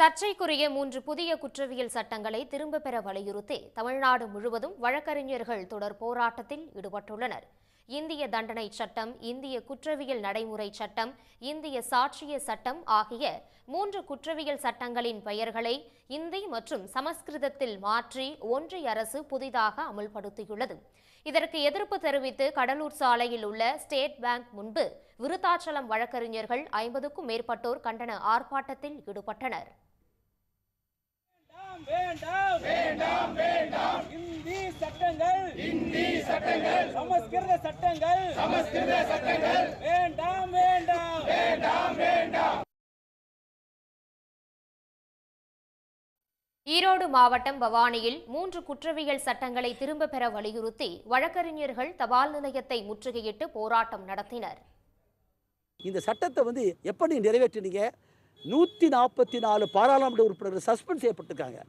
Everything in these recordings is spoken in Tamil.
சர்ச்சைக்குரிய மூன்று புதிய குற்றவியல் சட்டங்களை திரும்பப் பெற வலியுறுத்தி தமிழ்நாடு முழுவதும் வழக்கறிஞர்கள் தொடர் போராட்டத்தில் ஈடுபட்டுள்ளனர். இந்திய தண்டனை சட்டம் இந்திய குற்றவியல் நடைமுறை சட்டம் இந்திய சாட்சிய சட்டம் ஆகிய மூன்று குற்றவியல் சட்டங்களின் பெயர்களை இந்தி மற்றும் சமஸ்கிருதத்தில் மாற்றி ஒன்றிய அரசு புதிதாக அமல்படுத்தியுள்ளது. இதற்கு எதிர்ப்பு தெரிவித்து கடலூர் சாலையில் உள்ள ஸ்டேட் பேங்க் முன்பு விருத்தாச்சலம் வழக்கறிஞர்கள் ஐம்பதுக்கும் மேற்பட்டோர் கண்டன ஆர்ப்பாட்டத்தில் ஈடுபட்டனர். வேண்டாம் வேண்டாம். வேண்டாம் இந்தி சட்டங்கள். இந்தி சட்டங்கள். சமஸ்கிருத சட்டங்கள். சமஸ்கிருத சட்டங்கள். வேண்டாம் வேண்டாம். வேண்டாம் வேண்டாம். ஈரோடு மாவட்டம் பவானியில் மூன்று குற்றவியல் சட்டங்களை திரும்பப் பெற வலியுறுத்தி வழக்கறிஞர்கள் தபால் நிலையத்தை முற்றுகையிட்டு போராட்டம் நடத்தினர். இந்த சட்டத்தை வந்து எப்போ நீ நிறைவேற்றினீங்க? நூற்றி நாற்பத்தி நாலு பாராளுமன்ற உறுப்பினர்கள் சஸ்பெண்ட் செய்யப்பட்டிருக்காங்க.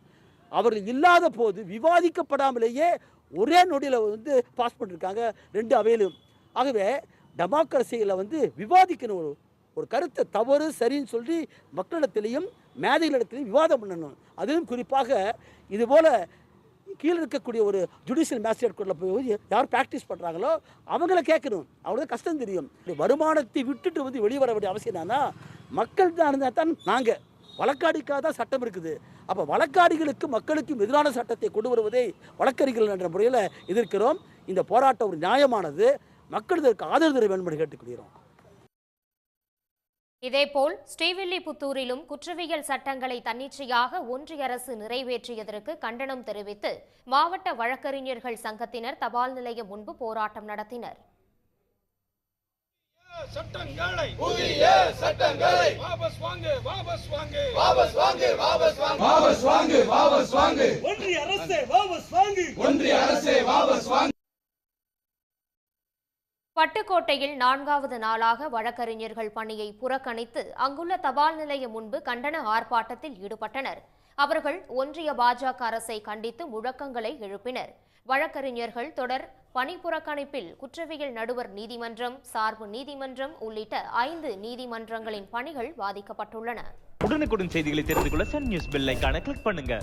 அவர்கள் இல்லாத போது விவாதிக்கப்படாமலேயே ஒரே நொடியில் வந்து பாஸ் பண்ணியிருக்காங்க ரெண்டு அவையிலும். ஆகவே டெமோக்ரஸியில் வந்து விவாதிக்கணும் ஒரு ஒரு கருத்தை தவறு சரின்னு சொல்லி மக்களிடத்திலையும் மேதைகளிடத்திலையும் விவாதம் பண்ணணும். அதிலும் குறிப்பாக இதுபோல் கீழே இருக்கக்கூடிய ஒரு ஜுடிஷியல் மேஜிஸ்ட்ரேட் கோர்ட்டில் போய் யார் ப்ராக்டிஸ் பண்ணுறாங்களோ அவங்கள கேட்கணும். அவ்வளோதான் கஷ்டம் தெரியும். வருமானத்தை விட்டுட்டு வந்து வெளியே வர வேண்டிய அவசியம் என்னன்னா மக்கள் தான் இருந்தால் தான் நாங்கள் வழக்காடிக்காக தான் சட்டம் இருக்குது. அப்போ வழக்காடிகளுக்கு மக்களுக்கும் எதிரான சட்டத்தை கொண்டு வருவதை வழக்கறிஞர்கள் என்ற முறையில் எதிர்க்கிறோம். இந்த போராட்டம் ஒரு நியாயமானது. மக்கள் இதற்கு ஆதரவு தர வேண்டும் என்று கேட்டுக்கொள்கிறோம். இதேபோல் ஸ்ரீவில்லிபுத்தூரிலும் குற்றவியல் சட்டங்களை தன்னிச்சையாக ஒன்றிய அரசு நிறைவேற்றியதற்கு கண்டனம் தெரிவித்து மாவட்ட வழக்கறிஞர்கள் சங்கத்தினர் தபால் நிலையம் முன்பு போராட்டம் நடத்தினர். சட்டங்களை புதிய சட்டங்களை வாபஸ் வாங்கு வாபஸ் வாங்கு. வாபஸ் வாங்கு வாபஸ் வாங்கு. வாபஸ் வாங்கு வாபஸ் வாங்கு. ஒன்றிய அரசே வாபஸ் வாங்கு. ஒன்றிய அரசே வாபஸ் வாங்கு. பட்டுக்கோட்டையில் நான்காவது நாளாக வழக்கறிஞர்கள் பணியை புறக்கணித்து அங்குள்ள தபால் நிலையம் முன்பு கண்டன ஆர்ப்பாட்டத்தில் ஈடுபட்டனர். அவர்கள் ஒன்றிய பாஜக அரசை கண்டித்து முழக்கங்களை எழுப்பினர். வழக்கறிஞர்கள் தொடர் பணி புறக்கணிப்பில் குற்றவியல் நடுவர் நீதிமன்றம் சார்பு நீதிமன்றம் உள்ளிட்ட ஐந்து நீதிமன்றங்களின் பணிகள் பாதிக்கப்பட்டுள்ளன. உடனுக்குடன் செய்திகளை தெரிந்து கொள்ள சன் நியூஸ் பெல் கிளிக் பண்ணுங்க.